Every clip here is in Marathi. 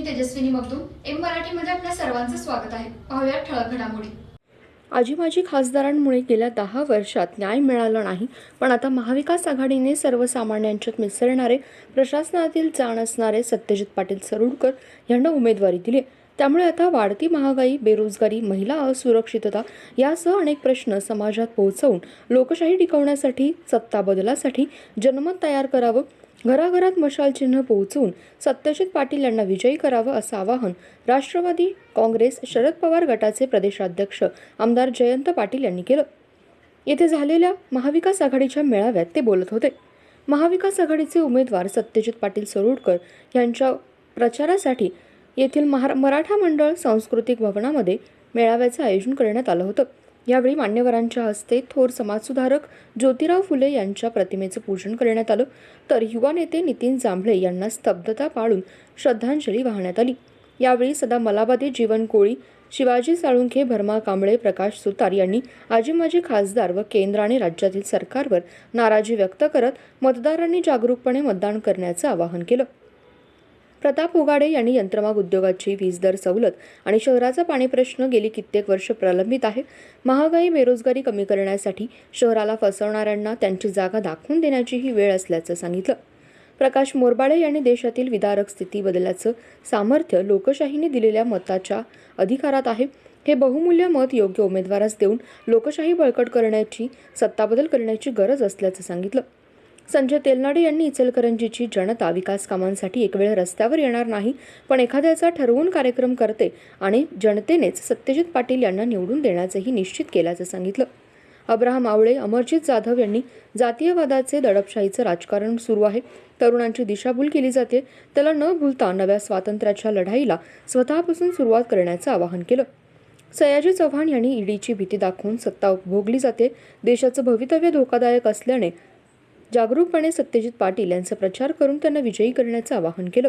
मी तेजस्विनी मगदूम एम मराठीमध्ये आपल्या सर्वांचं स्वागत आहे. पाहूया ठळक घडामोडी. आजी माजी खासदारांमुळे गेल्या दहा वर्षात न्याय मिळाला नाही पण आता महाविकास आघाडीने सर्वसामान्यांच्यात मिसळणारे प्रशासनातील जाण असणारे सत्यजित पाटील सरुडकर यांना उमेदवारी दिली. त्यामुळे आता वाढती महागाई बेरोजगारी महिला असुरक्षितता यासह अनेक प्रश्न समाजात पोहोचवून लोकशाही टिकवण्यासाठी सत्ता बदलासाठी जनमत तयार करावं घराघरात मशाल चिन्ह पोहोचवून सत्यजित पाटील यांना विजयी करावं असं आवाहन राष्ट्रवादी काँग्रेस शरद पवार गटाचे प्रदेशाध्यक्ष आमदार जयंत पाटील यांनी केलं. येथे झालेल्या महाविकास आघाडीच्या मेळाव्यात ते बोलत होते. महाविकास आघाडीचे उमेदवार सत्यजित पाटील सरोडकर यांच्या प्रचारासाठी येथील महा मराठा मंडळ सांस्कृतिक भवनामध्ये मेळाव्याचं आयोजन करण्यात आलं होतं. यावेळी मान्यवरांच्या हस्ते थोर समाजसुधारक ज्योतिराव फुले यांच्या प्रतिमेचं पूजन करण्यात आलं. तर युवा नेते नितीन जांभळे यांना स्तब्धता पाळून श्रद्धांजली वाहण्यात आली. यावेळी सदा मलाबादी जीवन कोळी शिवाजी साळुंखे भरमा कांबळे प्रकाश सुतार यांनी आजी माजी खासदार व केंद्र आणि राज्यातील सरकारवर नाराजी व्यक्त करत मतदारांनी जागरूकपणे मतदान करण्याचं आवाहन केलं. प्रताप उगाडे यांनी यंत्रमाग उद्योगाची वीज दर सवलत आणि शहराचा पाणी प्रश्न गेली कित्येक वर्ष प्रलंबित आहे. महागाई बेरोजगारी कमी करण्यासाठी शहराला फसवणाऱ्यांना त्यांची जागा दाखवून देण्याची ही वेळ असल्याचं सांगितलं. प्रकाश मोरबाळे यांनी देशातील विदारक स्थिती बदलाचं सामर्थ्य लोकशाहीने दिलेल्या मताच्या अधिकारात आहे. हे बहुमूल्य मत योग्य उमेदवारास देऊन लोकशाही बळकट करण्याची सत्ताबदल करण्याची गरज असल्याचं सांगितलं. संजय तेलनाडे यांनी इचलकरंजीची जनता विकास कामांसाठी एक वेळ रस्त्यावर येणार नाही पण एखाद्याचा ठरवून कार्यक्रम करते आणि जनतेनेच सत्यजित पाटील यांना निवडून देण्याचंही निश्चित केल्याचं सांगितलं. अब्राहम आवळे अमरजित जाधव यांनी जातीयवादाचे दडपशाहीचं राजकारण सुरू आहे. तरुणांची दिशाभूल केली जाते. त्याला न भूलता नव्या स्वातंत्र्याच्या लढाईला स्वतःपासून सुरुवात करण्याचं आवाहन केलं. सयाजी चव्हाण यांनी ईडीची भीती दाखवून सत्ता उपभोगली जाते. देशाचं भवितव्य धोकादायक असल्याने जागरूकपणे सत्यजित पाटील यांचा प्रचार करून त्यांना विजयी करण्याचं आवाहन केलं.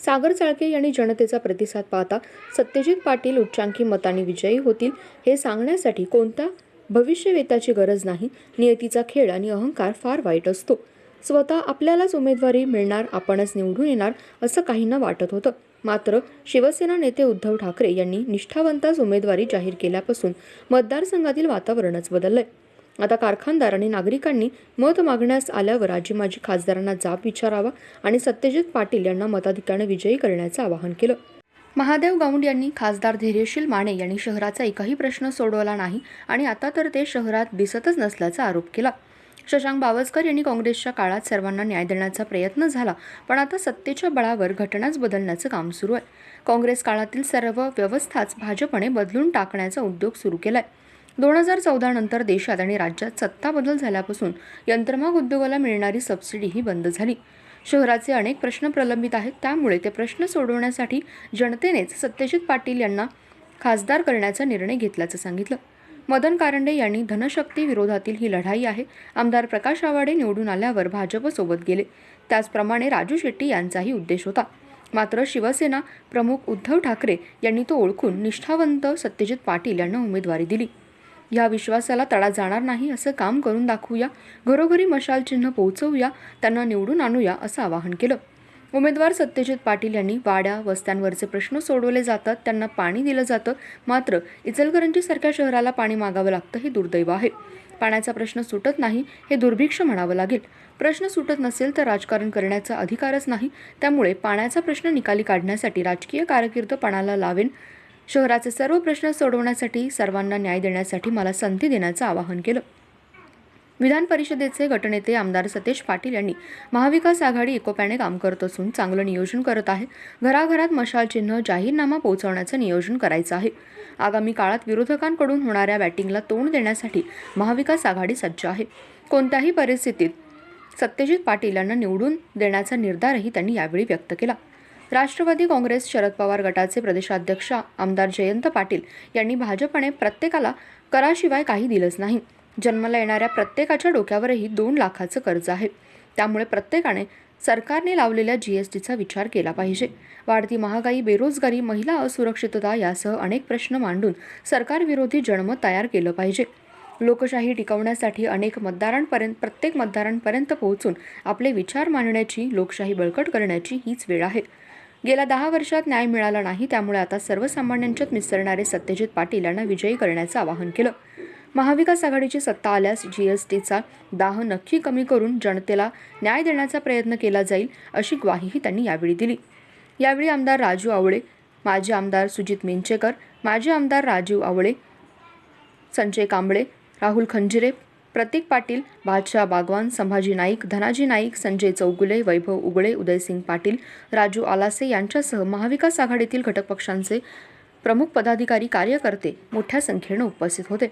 सागर चाळके यांनी जनतेचा प्रतिसाद पाहता सत्यजित पाटील उच्चांकी मताने विजयी होतील हे सांगण्यासाठी कोणत्या भविष्यवेताची गरज नाही नियतीचा खेळ आणि अहंकार फार वाईट असतो. स्वतः आपल्यालाच उमेदवारी मिळणार आपणच निवडून येणार असं काहींना वाटत होतं. मात्र शिवसेना नेते उद्धव ठाकरे यांनी निष्ठावंताच उमेदवारी जाहीर केल्यापासून मतदारसंघातील वातावरणच बदललंय. आता कारखानदार आणि नागरिकांनी मत मागण्यास आल्यावर आजी माजी खासदारांना जाब विचारावा आणि सत्यजित पाटील यांना मताधिक्यानं विजयी करण्याचं आवाहन केलं. महादेव गाऊंड यांनी खासदार धैर्यशील माने यांनी शहराचा एकही प्रश्न सोडवला नाही आणि आता तर ते शहरात दिसतच नसल्याचा आरोप केला. शशांक बावस्कर यांनी काँग्रेसच्या काळात सर्वांना न्याय देण्याचा प्रयत्न झाला पण आता सत्तेच्या बळावर घटनाच बदलण्याचं काम सुरू आहे. काँग्रेस काळातील सर्व व्यवस्थाच भाजपने बदलून टाकण्याचा उद्योग सुरू केला आहे दोन हजार चौदानंतर देशात आणि राज्यात सत्ता बदल झाल्यापासून यंत्रमाग उद्योगाला मिळणारी सबसिडी ही बंद झाली. शहराचे अनेक प्रश्न प्रलंबित आहेत. त्यामुळे ते प्रश्न सोडवण्यासाठी जनतेनेच सत्यजित पाटील यांना खासदार करण्याचा निर्णय घेतल्याचं सांगितलं. मदन कारंडे यांनी धनशक्ती विरोधातील ही लढाई आहे. आमदार प्रकाश आवाडे निवडून आल्यावर भाजपसोबत गेले. त्याचप्रमाणे राजू शेट्टी यांचाही उद्देश होता. मात्र शिवसेना प्रमुख उद्धव ठाकरे यांनी तो ओळखून निष्ठावंत सत्यजित पाटील यांना उमेदवारी दिली. या विश्वासाला तडा जाणार नाही असं काम करून दाखवूया. घरोघरी मशाल चिन्ह पोहोचवूया. त्यांना निवडून आणूया असं आवाहन केलं. उमेदवार सत्यजित पाटील यांनी वाड्या वस्त्यांवरचे प्रश्न सोडवले जातात. त्यांना पाणी दिलं जातं. मात्र इचलकरंजीसारख्या शहराला पाणी मागावं लागतं हे दुर्दैव आहे. पाण्याचा प्रश्न सुटत नाही हे दुर्भिक्ष म्हणावं लागेल. प्रश्न सुटत नसेल तर राजकारण करण्याचा अधिकारच नाही. त्यामुळे पाण्याचा प्रश्न निकाली काढण्यासाठी राजकीय कारकीर्द पणाला लावेन. शहराचे सर्व प्रश्न सोडवण्यासाठी सर्वांना न्याय देण्यासाठी मला संधी देण्याचं आवाहन केलं. विधान परिषदेचे गटनेते आमदार सतेज पाटील यांनी महाविकास आघाडी एकोप्याने काम करत असून चांगलं नियोजन करत आहे. घराघरात मशाल चिन्ह जाहीरनामा पोहोचवण्याचं नियोजन करायचं आहे. आगामी काळात विरोधकांकडून होणाऱ्या बॅटिंगला तोंड देण्यासाठी महाविकास आघाडी सज्ज आहे. कोणत्याही परिस्थितीत सत्यजित पाटील यांना निवडून देण्याचा निर्धारही त्यांनी यावेळी व्यक्त केला. राष्ट्रवादी काँग्रेस शरद पवार गटाचे प्रदेशाध्यक्ष आमदार जयंत पाटील यांनी भाजपने प्रत्येकाला कराशिवाय काही दिलंच नाही. जन्माला येणाऱ्या प्रत्येकाच्या डोक्यावरही दोन लाखाचं कर्ज आहे. त्यामुळे प्रत्येकाने सरकारने लावलेल्या जीएसटीचा विचार केला पाहिजे. वाढती महागाई बेरोजगारी महिला असुरक्षितता यासह अनेक प्रश्न मांडून सरकारविरोधी जनमत तयार केलं पाहिजे. लोकशाही टिकवण्यासाठी अनेक मतदारांपर्यंत प्रत्येक मतदारांपर्यंत पोहोचून आपले विचार मांडण्याची लोकशाही बळकट करण्याची हीच वेळ आहे. गेल्या दहा वर्षात न्याय मिळाला नाही त्यामुळे आता सर्वसामान्यांच्यात मिसळणारे सत्यजित पाटील यांना विजयी करण्याचं आवाहन केलं. महाविकास आघाडीची सत्ता आल्यास जीएसटीचा दाह नक्की कमी करून जनतेला न्याय देण्याचा प्रयत्न केला जाईल अशी ग्वाहीही त्यांनी यावेळी दिली. यावेळी आमदार राजू आवळे माजी आमदार सुजित मिंचेकर माजी आमदार राजीव आवळे संजय कांबळे राहुल खंजिरे प्रतीक पाटील बादशाह बागवान संभाजी नाईक धनाजी नाईक संजय चौगुले वैभव उगळे उदयसिंग पाटील राजू आलासे यांच्यासह महाविकास आघाडीतील घटक पक्षांचे प्रमुख पदाधिकारी कार्यकर्ते मोठ्या संख्येनं उपस्थित होते.